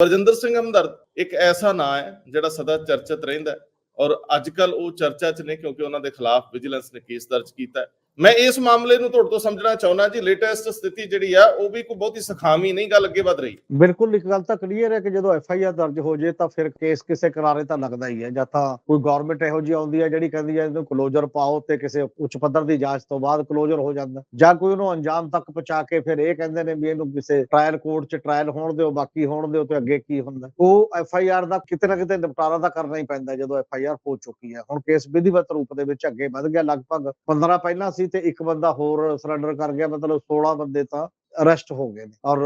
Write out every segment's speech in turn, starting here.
ਬਰਜਿੰਦਰ ਸਿੰਘ ਹਮਦਰਦ ਇੱਕ ਐਸਾ ਨਾਂ ਹੈ ਜਿਹੜਾ ਸਦਾ ਚਰਚਿਤ ਰਹਿੰਦਾ ਔਰ ਅੱਜ ਕੱਲ ਉਹ ਚਰਚਾ 'ਚ ਨੇ ਕਿਉਂਕਿ ਉਹਨਾਂ ਦੇ ਖਿਲਾਫ ਵਿਜੀਲੈਂਸ ਨੇ ਕੇਸ ਦਰਜ ਕੀਤਾ ਮੈਂ ਇਸ ਮਾਮਲੇ ਨੂੰ ਤੁਹਾਡੇ ਤੋਂ ਸਮਝਣਾ ਚਾਹੁੰਦਾ ਜੀ ਲੇਟੈਸਟ ਸਥਿਤੀ ਜਿਹੜੀ ਆ, ਉਹ ਵੀ ਕੋਈ ਬਹੁਤੀ ਸਖਾਵੀ ਨਹੀਂ, ਗੱਲ ਅੱਗੇ ਵਧ ਰਹੀ। ਬਿਲਕੁਲ, ਇੱਕ ਗੱਲ ਤਾਂ ਕਲੀਅਰ ਹੈ ਕਿ ਜਦੋਂ ਐਫ ਆਈ ਆਰ ਦਰਜ ਹੋ ਜੇ, ਤਾਂ ਫਿਰ ਕੇਸ ਕਿਸੇ ਕਿਨਾਰੇ ਤਾਂ ਲੱਗਦਾ ਹੀ ਹੈ, ਜਾਂ ਤਾਂ ਕੋਈ ਗਵਰਨਮੈਂਟ ਇਹੋ ਜਿਹੀ ਆਉਂਦੀ ਹੈ ਜਿਹੜੀ ਕਹਿੰਦੀ ਹੈ ਇਹਨੂੰ ਕਲੋਜ਼ਰ ਪਾਓ ਤੇ ਕਿਸੇ ਉੱਚ ਪੱਧਰ ਦੀ ਜਾਂਚ ਤੋਂ ਬਾਅਦ ਕਲੋਜ਼ਰ ਹੋ ਜਾਂਦਾ। ਜਾਂ ਕੋਈ ਉਹਨੂੰ ਅੰਜਾਮ ਤੱਕ ਪਹੁੰਚਾ ਕੇ ਫਿਰ ਇਹ ਕਹਿੰਦੇ ਨੇ ਵੀ ਇਹਨੂੰ ਕਿਸੇ ਟ੍ਰਾਇਲ ਕੋਰਟ 'ਚ ਟ੍ਰਾਇਲ ਹੋਣ ਦਿਓ, ਬਾਕੀ ਹੋਣ ਦਿਓ ਤੇ ਅੱਗੇ ਕੀ ਹੁੰਦਾ। ਉਹ ਐਫ ਆਈ ਆਰ ਦਾ ਕਿਤੇ ਨਾ ਕਿਤੇ ਨਿਪਟਾਰਾ ਤਾਂ ਕਰਨਾ ਹੀ ਪੈਂਦਾ, ਜਦੋਂ ਐਫ ਆਈ ਆਰ ਹੋ ਚੁੱਕੀ ਹੈ। ਹੁਣ ਕੇਸ ਵਿਧੀਵਤ ਰੂਪ ਦੇ ਵਿੱਚ ਅੱਗੇ ਵਧ ਗਿਆ, ਲਗਭਗ 15 ਪਹਿਲਾਂ ਸੀ ਤੇ ਇੱਕ ਬੰਦਾ ਹੋਰ ਸਰੈਂਡਰ ਕਰ ਗਿਆ, ਮਤਲਬ 16 ਬੰਦੇ ਤਾਂ ਅਰੈਸਟ ਹੋ ਗਏ ਨੇ। ਔਰ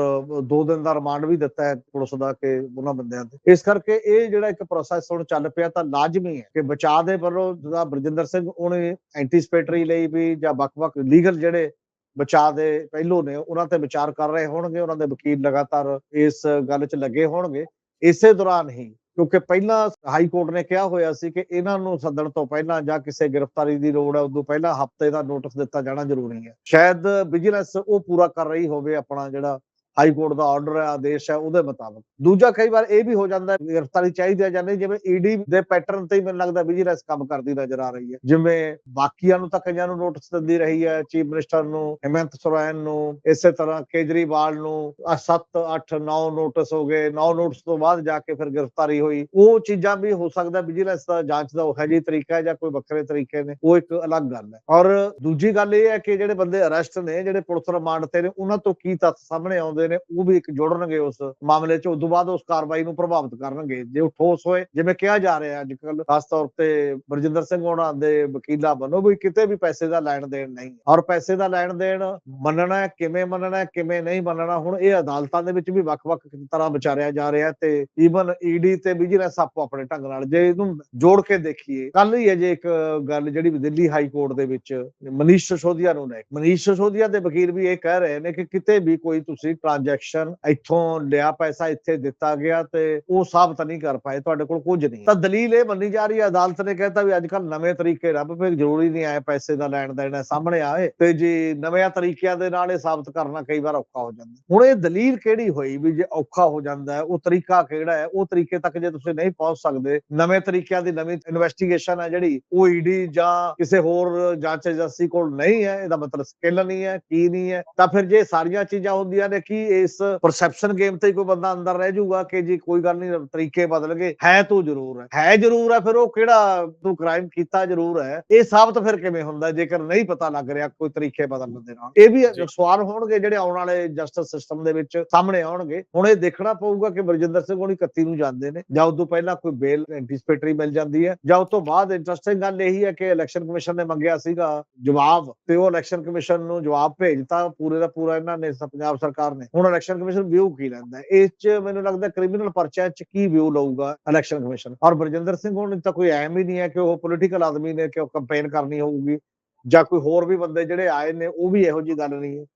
ਦੋ ਦਿਨ ਦਾ ਰਿਮਾਂਡ ਵੀ ਦਿੱਤਾ ਹੈ ਪੁਲਿਸ ਦਾ ਕਿ ਉਹਨਾਂ ਬੰਦਿਆਂ ਤੇ। ਇਸ ਕਰਕੇ ਇਹ ਜਿਹੜਾ ਇੱਕ ਪ੍ਰੋਸੈਸ ਹੁਣ ਚੱਲ ਪਿਆ ਤਾਂ ਲਾਜ਼ਮੀ ਹੈ ਕਿ ਬਚਾਅ ਦੇ ਵੱਲੋਂ ਜਿਹੜਾ ਬਰਜਿੰਦਰ ਸਿੰਘ ਉਹਨੇ ਐਂਟੀਸਪੇਟਰੀ ਲਈ ਵੀ ਜਾਂ ਵੱਖ-ਵੱਖ ਲੀਗਲ ਜਿਹੜੇ ਬਚਾਅ ਦੇ ਪਹਿਲੂ ਨੇ, ਉਹਨਾਂ ਤੇ ਵਿਚਾਰ ਕਰ ਰਹੇ ਹੋਣਗੇ, ਉਹਨਾਂ ਦੇ ਵਕੀਲ ਲਗਾਤਾਰ ਇਸ ਗੱਲ 'ਚ ਲੱਗੇ ਹੋਣਗੇ। ਇਸੇ ਦੌਰਾਨ ਹੀ ਕਿਉਂਕਿ ਪਹਿਲਾਂ ਹਾਈ ਕੋਰਟ ਨੇ ਕਿਹਾ ਹੋਇਆ ਸੀ ਕਿ ਇਹਨਾਂ ਨੂੰ ਸੱਦਣ ਤੋਂ ਪਹਿਲਾਂ ਜਾਂ ਕਿਸੇ ਗ੍ਰਿਫਤਾਰੀ ਦੀ ਲੋੜ ਹੈ ਉਦੋਂ ਪਹਿਲਾਂ ਹਫ਼ਤੇ ਦਾ ਨੋਟਿਸ ਦਿੱਤਾ ਜਾਣਾ ਜ਼ਰੂਰੀ ਹੈ। ਸ਼ਾਇਦ ਵਿਜੀਲੈਂਸ ਉਹ ਪੂਰਾ ਕਰ ਰਹੀ ਹੋਵੇ ਆਪਣਾ ਜਿਹੜਾ ਹਾਈ ਕੋਰਟ ਦਾ ਆਰਡਰ ਹੈ, ਆਦੇਸ਼ ਹੈ, ਉਹਦੇ ਮੁਤਾਬਕ। ਦੂਜਾ ਕਈ ਵਾਰ ਇਹ ਵੀ ਹੋ ਜਾਂਦਾ ਗ੍ਰਿਫਤਾਰੀ ਚਾਹੀਦੀ ਹੈ ਜਾਂ ਨਹੀਂ, ਜਿਵੇਂ ਈਡੀ ਦੇ ਪੈਟਰਨ ਤੇ ਮੈਨੂੰ ਲੱਗਦਾ ਵਿਜੀਲੈਂਸ ਕੰਮ ਕਰਦੀ ਨਜ਼ਰ ਆ ਰਹੀ ਹੈ। ਜਿਵੇਂ ਬਾਕੀਆਂ ਨੂੰ ਤਾਂ ਕਈਆਂ ਨੂੰ ਨੋਟਿਸ ਦਿੰਦੀ ਰਹੀ ਹੈ ਚੀਫ ਮਿਨਿਸਟਰ ਨੂੰ, ਹਿਮੰਤ ਸੋਰੈਨ ਨੂੰ, ਇਸੇ ਤਰ੍ਹਾਂ ਕੇਜਰੀਵਾਲ ਨੂੰ 7 8 9 ਨੋਟਿਸ ਹੋ ਗਏ 9 ਨੋਟਿਸ ਤੋਂ ਬਾਅਦ ਜਾ ਕੇ ਫਿਰ ਗ੍ਰਿਫਤਾਰੀ ਹੋਈ। ਉਹ ਚੀਜ਼ਾਂ ਵੀ ਹੋ ਸਕਦਾ ਵਿਜੀਲੈਂਸ ਦਾ ਜਾਂਚ ਦਾ ਉਹ ਹੈ ਜੀ ਤਰੀਕਾ ਹੈ ਜਾਂ ਕੋਈ ਵੱਖਰੇ ਤਰੀਕੇ ਨੇ, ਉਹ ਇੱਕ ਅਲੱਗ ਗੱਲ ਹੈ। ਔਰ ਦੂਜੀ ਗੱਲ ਇਹ ਹੈ ਕਿ ਜਿਹੜੇ ਬੰਦੇ ਅਰੈਸਟ ਨੇ, ਜਿਹੜੇ ਪੁਲਿਸ ਰਿਮਾਂਡ ਤੇ ਨੇ, ਉਹਨਾਂ ਤੋਂ ਕੀ ਤੱਥ ਸਾਹਮਣੇ ਆਉਂਦੇ ਨੇ, ਉਹ ਵੀ ਇੱਕ ਜੋੜਨਗੇ ਉਸ ਮਾਮਲੇ 'ਚ ਉਸ ਤੋਂ ਬਾਅਦ ਉਸ ਕਾਰਵਾਈ ਨੂੰ ਪ੍ਰਭਾਵਿਤ ਕਰਨਗੇ। ਜੇ ਉਹ ਠੋਸ ਹੋਏ, ਜਿਵੇਂ ਕਿਹਾ ਜਾ ਰਿਹਾ ਅੱਜ ਕੱਲ ਖਾਸ ਤੌਰ ਤੇ ਬਰਜਿੰਦਰ ਸਿੰਘ ਹੋਣਾ ਦੇ ਵਕੀਲਾਂ ਵੱਲੋਂ ਵੀ ਕਿਤੇ ਵੀ ਪੈਸੇ ਦਾ ਲੈਣ ਦੇਣ ਨਹੀਂ। ਔਰ ਪੈਸੇ ਦਾ ਲੈਣ ਦੇਣ ਮੰਨਣਾ ਕਿਵੇਂ ਮੰਨਣਾ ਕਿਵੇਂ ਨਹੀਂ ਮੰਨਣਾ, ਹੁਣ ਇਹ ਅਦਾਲਤਾਂ ਦੇ ਵਿੱਚ ਵੀ ਵੱਖ-ਵੱਖ ਤਰ੍ਹਾਂ ਵਿਚਾਰਿਆ ਜਾ ਰਿਹਾ ਤੇ ਈਵਨ ਈਡੀ ਤੇ ਵਿਜੀਲੈਂਸ ਆਪੋ ਆਪਣੇ ਢੰਗ ਨਾਲ, ਜੇ ਇਹਨੂੰ ਜੋੜ ਕੇ ਦੇਖੀਏ ਕੱਲ ਹੀ ਅਜੇ ਇੱਕ ਗੱਲ ਜਿਹੜੀ ਦਿੱਲੀ ਹਾਈ ਕੋਰਟ ਦੇ ਵਿੱਚ, ਮਨੀਸ਼ ਸਿਸੋਦੀਆ ਨੂੰ ਲੈ ਮਨੀਸ਼ ਸਿਸੋਦੀਆ ਦੇ ਵਕੀਲ ਵੀ ਇਹ ਕਹਿ ਰਹੇ ਨੇ ਕਿ ਕਿਤੇ ਵੀ ਕੋਈ ਤੁਸੀਂ ਟ੍ਰਾਂਜੈਕਸ਼ਨ ਇੱਥੋਂ ਲਿਆ ਪੈਸਾ ਇੱਥੇ ਦਿੱਤਾ ਗਿਆ ਤੇ ਉਹ ਸਾਬਤ ਨਹੀਂ ਕਰ ਪਾਏ, ਤੁਹਾਡੇ ਕੋਲ ਕੁਝ ਨਹੀਂ ਤਾਂ ਦਲੀਲ ਇਹ ਮੰਨੀ ਜਾ ਰਹੀ ਹੈ, ਅਦਾਲਤ ਨੇ ਕਹਿਤਾ ਵੀ ਅੱਜ ਕੱਲ ਨਵੇਂ ਤਰੀਕੇ ਰੱਬ ਫਿਰ ਜ਼ਰੂਰੀ ਨਹੀਂ ਆਏ ਪੈਸੇ ਦਾ ਲੈਣ ਦੇਣ ਸਾਹਮਣੇ ਆਏ ਤੇ ਜੀ ਨਵੇਂ ਤਰੀਕਿਆਂ ਦੇ ਨਾਲ ਇਹ ਸਾਬਤ ਕਰਨਾ ਕਈ ਵਾਰ ਔਖਾ ਹੋ ਜਾਂਦਾ। ਹੁਣ ਇਹ ਦਲੀਲ ਕਿਹੜੀ ਹੋਈ ਵੀ ਜੇ ਔਖਾ ਹੋ ਜਾਂਦਾ ਹੈ, ਉਹ ਤਰੀਕਾ ਕਿਹੜਾ ਹੈ? ਉਹ ਤਰੀਕੇ ਤੱਕ ਜੇ ਤੁਸੀਂ ਨਹੀਂ ਪਹੁੰਚ ਸਕਦੇ, ਨਵੇਂ ਤਰੀਕਿਆਂ ਦੀ ਨਵੀਂ ਇਨਵੈਸਟੀਗੇਸ਼ਨ ਹੈ ਜਿਹੜੀ, ਉਹ ਈਡੀ ਜਾਂ ਕਿਸੇ ਹੋਰ ਜਾਂਚ ਏਜੰਸੀ ਕੋਲ ਨਹੀਂ ਹੈ, ਇਹਦਾ ਮਤਲਬ ਸਕਿੱਲ ਨਹੀਂ ਹੈ, ਕੀ ਨਹੀਂ ਹੈ। ਤਾਂ ਫਿਰ ਜੇ ਸਾਰੀਆਂ ਚੀਜ਼ਾਂ ਹੁੰਦੀਆਂ ਨੇ, ਕੀ ਇਸ ਪਰਸੈਪਸ਼ਨ ਗੇਮ ਤੇ ਕੋਈ ਬੰਦਾ ਅੰਦਰ ਰਹਿ ਜਾਊਗਾ ਕਿ ਜੀ ਕੋਈ ਗੱਲ ਨਹੀਂ ਤਰੀਕੇ ਬਦਲ ਗਏ। ਹੈ ਤੂੰ ਜ਼ਰੂਰ ਹੈ। ਹੈ ਜ਼ਰੂਰ ਹੈ ਫਿਰ ਉਹ ਕਿਹੜਾ ਤੂੰ ਕ੍ਰਾਈਮ ਕੀਤਾ ਜ਼ਰੂਰ ਹੈ। ਇਹ ਸਾਬਤ ਫਿਰ ਕਿਵੇਂ ਹੁੰਦਾ ਜੇਕਰ ਨਹੀਂ ਪਤਾ ਲੱਗ ਰਿਹਾ ਕੋਈ ਤਰੀਕੇ ਬਦਲਣ ਦੇ ਨਾਲ? ਇਹ ਵੀ। ਸਵਾਲ ਹੋਣਗੇ ਜਿਹੜੇ ਆਉਣ ਵਾਲੇ ਜਸਟਿਸ ਸਿਸਟਮ ਦੇ ਵਿੱਚ ਸਾਹਮਣੇ ਆਉਣਗੇ ਹੁਣ ਇਹ ਦੇਖਣਾ ਪਊਗਾ ਕਿ ਬਰਜਿੰਦਰ ਸਿੰਘ ਹੋਣੀ 31 ਨੂੰ ਜਾਂਦੇ ਨੇ ਜਾਂ ਉਦੋਂ ਪਹਿਲਾਂ ਕੋਈ ਬੇਲ ਐਂਟੀਸਪੇਟਰੀ ਮਿਲ ਜਾਂਦੀ ਹੈ ਜਾਂ ਉਸ ਤੋਂ ਬਾਅਦ ਇੰਟਰਸਟਿੰਗ ਗੱਲ ਇਹੀ ਹੈ ਕਿ ਇਲੈਕਸ਼ਨ ਕਮਿਸ਼ਨ ਨੇ ਮੰਗਿਆ ਸੀਗਾ ਜਵਾਬ ਤੇ ਉਹ ਇਲੈਕਸ਼ਨ ਕਮਿਸ਼ਨ ਨੂੰ ਜਵਾਬ ਭੇਜਤਾ ਪੂਰੇ ਦਾ ਪੂਰਾ ਇਹਨਾਂ ਨੇ ਪੰਜਾਬ ਸਰਕਾਰ ਨੇ। ਹੁਣ ਇਲੈਕਸ਼ਨ ਕਮਿਸ਼ਨ ਵਿਊ ਕੀ ਲੈਂਦਾ ਇਸ ਚ ਮੈਨੂੰ ਲੱਗਦਾ ਕ੍ਰਿਮੀਨਲ ਪਰਚਾ ਚ ਕੀ ਵਿਊ ਲਊਗਾ ਇਲੈਕਸ਼ਨ ਕਮਿਸ਼ਨ ਔਰ ਬਰਜਿੰਦਰ ਸਿੰਘ, ਹੋਣੀ ਤਾਂ ਕੋਈ ਐਮ ਹੀ ਨਹੀਂ ਹੈ ਕਿ ਉਹ ਪੋਲੀਟੀਕਲ ਆਦਮੀ ਨੇ ਕਿ ਉਹ ਕੰਪੇਨ ਕਰਨੀ ਹੋਊਗੀ ਜਾਂ ਕੋਈ ਹੋਰ ਵੀ ਬੰਦੇ ਜਿਹੜੇ ਆਏ ਨੇ, ਉਹ ਵੀ ਇਹੋ ਜੀ ਗੱਲ ਨਹੀਂ ਹੈ।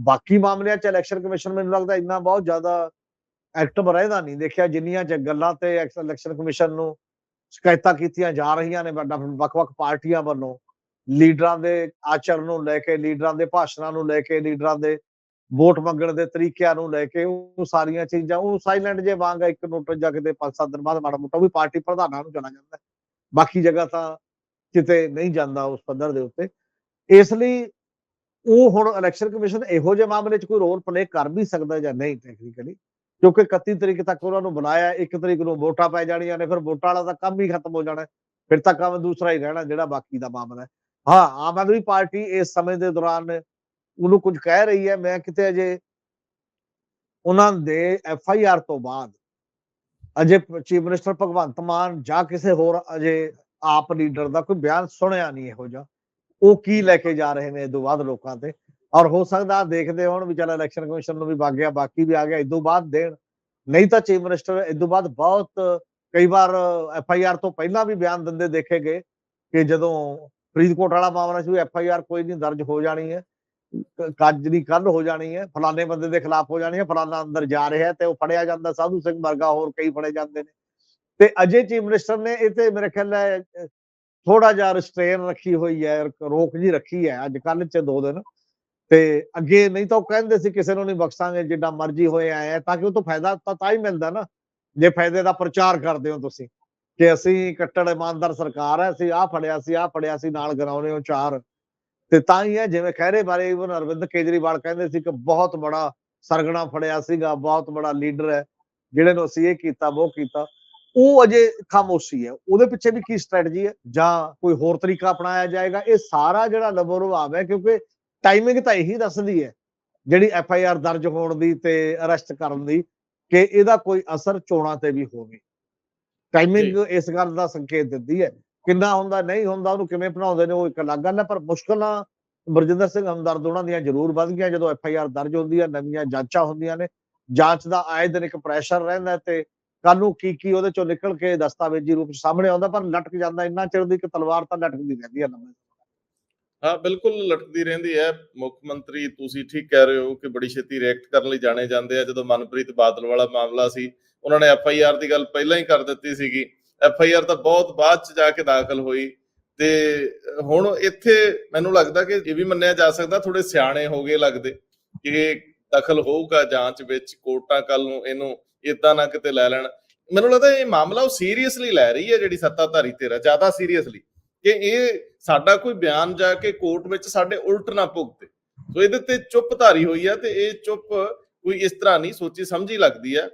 ਬਾਕੀ ਮਾਮਲਿਆਂ 'ਚ ਇਲੈਕਸ਼ਨ ਕਮਿਸ਼ਨ ਮੈਨੂੰ ਲੱਗਦਾ ਇੰਨਾ ਬਹੁਤ ਜ਼ਿਆਦਾ ਐਕਟਿਵ ਰਹਿਦਾ ਨਹੀਂ। ਦੇਖਿਆ ਜਿੰਨੀਆਂ ਚ ਗੱਲਾਂ ਤੇ ਇਲੈਕਸ਼ਨ ਕਮਿਸ਼ਨ ਨੂੰ ਸ਼ਿਕਾਇਤਾਂ ਕੀਤੀਆਂ ਜਾ ਰਹੀਆਂ ਨੇ ਵੱਡਾ- ਵੱਖ-ਵੱਖ ਪਾਰਟੀਆਂ ਵੱਲੋਂ। ਲੀਡਰਾਂ ਦੇ ਆਚਰਣ ਨੂੰ ਲੈ ਕੇ, ਲੀਡਰਾਂ ਦੇ ਭਾਸ਼ਣਾਂ ਨੂੰ ਲੈ ਕੇ, ਲੀਡਰਾਂ ਦੇ ਵੋਟ ਮੰਗਣ ਦੇ ਤਰੀਕਿਆਂ ਨੂੰ ਲੈ ਕੇ ਉਹ ਸਾਰੀਆਂ ਚੀਜ਼ਾਂ, ਉਹ ਸਾਇਲੈਂਟ ਜੇ ਵਾਂਗ ਇੱਕ ਨੋਟਿਸ ਜਾ ਕੇ ਪੰਜ ਸੱਤ ਦਿਨ ਬਾਅਦ ਮਾੜਾ ਮੋਟਾ ਵੀ ਪਾਰਟੀ ਪ੍ਰਧਾਨਾਂ ਨੂੰ ਚਲਾ ਜਾਂਦਾ। ਬਾਕੀ ਜਗ੍ਹਾ ਤਾਂ ਕਿਤੇ ਨਹੀਂ ਜਾਂਦਾ ਉਸ ਪੱਧਰ ਦੇ ਉੱਤੇ। ਇਸ ਲਈ ਉਹ ਹੁਣ ਇਲੈਕਸ਼ਨ ਕਮਿਸ਼ਨ ਇਹੋ ਜਿਹੇ ਮਾਮਲੇ 'ਚ ਕੋਈ ਰੋਲ ਪਲੇ ਕਰ ਵੀ ਸਕਦਾ ਜਾਂ ਨਹੀਂ ਟੈਕਨੀਕਲੀ ਕਿਉਂਕਿ 31 ਤਰੀਕ ਤੱਕ ਉਹਨਾਂ ਨੂੰ ਬਣਾਇਆ 1 ਤਰੀਕ ਨੂੰ ਵੋਟਾਂ ਪੈ ਜਾਣੀਆਂ ਨੇ, ਫਿਰ ਵੋਟਾਂ ਵਾਲਾ ਤਾਂ ਕੰਮ ਹੀ ਖਤਮ ਹੋ ਜਾਣਾ। ਫਿਰ ਤਾਂ ਕੰਮ ਦੂਸਰਾ ਹੀ ਰਹਿਣਾ ਜਿਹੜਾ ਬਾਕੀ ਦਾ ਮਾਮਲਾ ਹੈ। ਹਾਂ, ਆਮ ਆਦਮੀ ਪਾਰਟੀ ਇਸ ਸਮੇਂ ਦੇ ਦੌਰਾਨ ਉਹਨੂੰ ਕੁਝ ਕਹਿ ਰਹੀ ਹੈ, ਮੈਂ ਕਿਤੇ ਅਜੇ ਉਹਨਾਂ ਦੇ ਐਫ ਆਈ ਆਰ ਤੋਂ ਬਾਅਦ ਅਜੇ ਚੀਫ ਮਿਨਿਸਟਰ ਭਗਵੰਤ ਮਾਨ ਜਾਂ ਕਿਸੇ ਹੋਰ ਅਜੇ ਆਪ ਲੀਡਰ ਦਾ ਕੋਈ ਬਿਆਨ ਸੁਣਿਆ ਨਹੀਂ ਇਹੋ ਜਿਹਾ। ਉਹ ਕੀ ਲੈ ਕੇ ਜਾ ਰਹੇ ਨੇ ਇਹ ਤੋਂ ਬਾਅਦ ਲੋਕਾਂ ਤੇ? ਔਰ ਹੋ ਸਕਦਾ ਦੇਖਦੇ ਹੋਣ ਵੀ ਚੱਲ ਇਲੈਕਸ਼ਨ ਕਮਿਸ਼ਨ ਨੂੰ ਵੀ ਵਗ ਗਿਆ, ਬਾਕੀ ਵੀ ਆ ਗਿਆ ਇਦੋਂ ਬਾਅਦ ਦੇਣ। ਨਹੀਂ ਤਾਂ ਚੀਫ ਮਿਨਿਸਟਰ ਇਦੋਂ ਬਾਅਦ ਬਹੁਤ ਕਈ ਵਾਰ ਐਫ ਆਈ ਆਰ ਤੋਂ ਪਹਿਲਾਂ ਵੀ ਬਿਆਨ ਦਿੰਦੇ ਦੇਖੇ ਗਏ ਕਿ ਜਦੋਂ ਫਰੀਦਕੋਟ ਵਾਲਾ ਮਾਮਲਾ ਸੀ ਐਫ ਆਈ ਆਰ ਕੋਈ ਨਹੀਂ ਦਰਜ ਹੋ ਜਾਣੀ ਹੈ। ਕ- ਕੱਜ ਦੀ ਕੱਲ ਹੋ ਜਾਣੀ ਹੈ ਫਲਾਣੇ ਬੰਦੇ ਦੇ ਖਿਲਾਫ ਹੋ ਜਾਣੀ ਹੈ ਫਲਾਣਾ ਅੰਦਰ ਜਾ ਰਿਹਾ ਤੇ ਉਹ ਫੜਿਆ ਜਾਂਦਾ ਸਾਧੂ ਸਿੰਘ ਵਰਗਾ ਹੋਰ ਕਈ ਫੜੇ ਜਾਂਦੇ ਨੇ। ਤੇ ਅਜੇ ਚੀਫ ਮਿਨਿਸਟਰ ਨੇ ਇਹ ਤੇ ਮੇਰੇ ਖਿਆਲ ਹੈ ਥੋੜਾ ਜਿਹਾ ਰਿਸਟ੍ਰੇਨ ਰੱਖੀ ਹੋਈ ਹੈ ਰੋਕ ਜੀ ਰੱਖੀ ਹੈ ਅੱਜ ਕੱਲ ਚ ਦੋ ਦਿਨ। ਤੇ ਅੱਗੇ ਨਹੀਂ ਤਾਂ ਉਹ ਕਹਿੰਦੇ ਸੀ ਕਿਸੇ ਨੂੰ ਨਹੀਂ ਬਖਸ਼ਾਂਗੇ ਜਿੱਡਾ ਮਰਜ਼ੀ ਹੋਏ ਆਏ ਆ, ਤਾਂ ਕਿ ਉਹ ਤੋਂ ਫਾਇਦਾ ਤਾਂ ਤਾਂ ਹੀ ਮਿਲਦਾ ਨਾ ਜੇ ਫਾਇਦੇ ਦਾ ਪ੍ਰਚਾਰ ਕਰਦੇ ਹੋ ਤੁਸੀਂ। ਕਿ ਅਸੀਂ ਕੱਟੜ ਇਮਾਨਦਾਰ ਸਰਕਾਰ ਹੈ ਅਸੀਂ ਆਹ ਫੜਿਆ ਸੀ ਆਹ ਫੜਿਆ ਸੀ ਨਾਲ ਗਰਾਉਨੇ ਹੋ ਚਾਰ। ਤੇ ਤਾਂ ਹੀ ਹੈ ਜਿਵੇਂ ਖਹਿਰੇ ਬਾਰੇ ਇਵਨ ਅਰਵਿੰਦ ਕੇਜਰੀਵਾਲ ਕਹਿੰਦੇ ਸੀ ਕਿ ਬਹੁਤ ਬੜਾ ਸਰਗਣਾ ਫੜਿਆ ਸੀਗਾ ਬਹੁਤ ਬੜਾ ਲੀਡਰ ਹੈ ਜਿਹੜੇ ਨੂੰ ਅਸੀਂ ਇਹ ਕੀਤਾ ਉਹ ਕੀਤਾ। ਉਹ ਅਜੇ ਖਾਮੋਸ਼ੀ ਹੈ। ਉਹਦੇ ਪਿੱਛੇ ਵੀ ਕੀ ਸਟ੍ਰੈਟਜੀ ਹੈ? ਜਾਂ ਕੋਈ ਹੋਰ ਤਰੀਕਾ ਅਪਣਾਇਆ ਜਾਏਗਾ? ਇਹ ਸਾਰਾ ਜਿਹੜਾ ਲਬੋ ਹੈ ਕਿਉਂਕਿ ਟਾਈਮਿੰਗ ਤਾਂ ਇਹੀ ਦੱਸਦੀ ਹੈ ਜਿਹੜੀ ਐਫ ਆਈ ਆਰ ਦਰਜ ਹੋਣ ਦੀ ਤੇ ਅਰੈਸਟ ਕਰਨ ਦੀ ਕਿ ਇਹਦਾ ਕੋਈ ਅਸਰ ਚੋਣਾਂ ਤੇ ਵੀ ਹੋਵੇ। ਟਾਈਮਿੰਗ ਇਸ ਗੱਲ ਦਾ ਸੰਕੇਤ ਦਿੰਦੀ ਹੈ। ਕਿੰਨਾ ਹੁੰਦਾ, ਨਹੀਂ ਹੁੰਦਾ, ਉਹਨੂੰ ਕਿਵੇਂ ਬਣਾਉਂਦੇ ਨੇ, ਉਹ ਇੱਕ ਅਲੱਗ ਗੱਲ ਹੈ, ਪਰ ਮੁਸ਼ਕਲਾਂ ਬਰਜਿੰਦਰ ਸਿੰਘ ਹਮਦਰਦ ਉਹਨਾਂ ਦੀਆਂ ਜ਼ਰੂਰ ਵੱਧ ਗਈਆਂ, ਜਦੋਂ ਐਫ ਆਈ ਆਰ ਦਰਜ ਹੁੰਦੀ ਹੈ, ਨਵੀਆਂ ਜਾਂਚਾਂ ਹੁੰਦੀਆਂ ਨੇ, ਜਾਂਚ ਦਾ ਆਏ ਦਿਨ ਇੱਕ ਪ੍ਰੈਸ਼ਰ ਰਹਿੰਦਾ ਤੇ ਕੱਲ ਨੂੰ ਕੀ ਕੀ ਉਹਦੇ ਚੋਂ ਨਿਕਲ ਕੇ ਦਸਤਾਵੇਜ਼ੀ ਰੂਪ ਸਾਹਮਣੇ ਆਉਂਦਾ, ਪਰ ਲਟਕ ਜਾਂਦਾ, ਇੰਨਾ ਚਿਰ ਦੀ ਕਿ ਤਲਵਾਰ ਤਾਂ ਲਟਕਦੀ ਰਹਿੰਦੀ ਹੈ ਲੰਮੇ ਹਾਂ, ਬਿਲਕੁਲ ਲਟਕਦੀ ਰਹਿੰਦੀ ਹੈ। ਮੁੱਖ ਮੰਤਰੀ, ਤੁਸੀਂ ਠੀਕ ਕਹਿ ਰਹੇ ਹੋ ਕਿ ਬੜੀ ਛੇਤੀ ਰਿਐਕਟ ਕਰਨ ਲਈ ਜਾਣੇ ਜਾਂਦੇ ਆ, ਜਦੋਂ ਮਨਪ੍ਰੀਤ ਬਾਦਲ ਵਾਲਾ ਮਾਮਲਾ ਸੀ, ਉਹਨਾਂ ਨੇ ਐਫ ਆਈ ਆਰ ਦੀ ਗੱਲ ਪਹਿਲਾਂ ਹੀ ਕਰ ਦਿੱਤੀ ਸੀਗੀ। ਐਫ ਆਈ ਆਰ ਤਾਂ ਬਹੁਤ ਬਾਅਦ ਚ ਜਾ ਕੇ ਦਾਖਲ ਹੋਈ ਤੇ ਹੁਣ ਇੱਥੇ ਮੈਨੂੰ ਲੱਗਦਾ ਕਿ ਇਹ ਵੀ ਮੰਨਿਆ ਜਾ ਸਕਦਾ ਥੋੜੇ ਸਿਆਣੇ ਹੋ ਗਏ ਲੱਗਦੇ ਕਿ ਦਖਲ ਹੋਊਗਾ ਜਾਂਚ ਵਿੱਚ, ਕੋਰਟਾਂ ਕੱਲ ਨੂੰ ਇਹਨੂੰ ਇਦਾਂ ਨਾ ਕਿਤੇ ਲੈ ਲੈਣ। ਮੈਨੂੰ ਲੱਗਦਾ ਇਹ ਮਾਮਲਾ ਉਹ ਸੀਰੀਅਸਲੀ ਲੈ ਰਹੀ ਹੈ ਜਿਹੜੀ ਸੱਤਾਧਾਰੀ ਤੇਰਾ, ਜ਼ਿਆਦਾ ਸੀਰੀਅਸਲੀ ਕਿ ਇਹ ਸਾਡਾ ਕੋਈ ਬਿਆਨ ਜਾ ਕੇ ਕੋਰਟ ਵਿੱਚ ਸਾਡੇ ਉਲਟ ਨਾ ਭੁਗਤੇ। ਸੋ ਇਹਦੇ ਤੇ ਚੁੱਪ ਧਾਰੀ ਹੋਈ ਹੈ ਤੇ ਇਹ ਚੁੱਪ ਕੋਈ ਇਸ ਤਰ੍ਹਾਂ ਨਹੀਂ, ਸੋਚੀ ਸਮਝੀ ਲੱਗਦੀ ਹੈ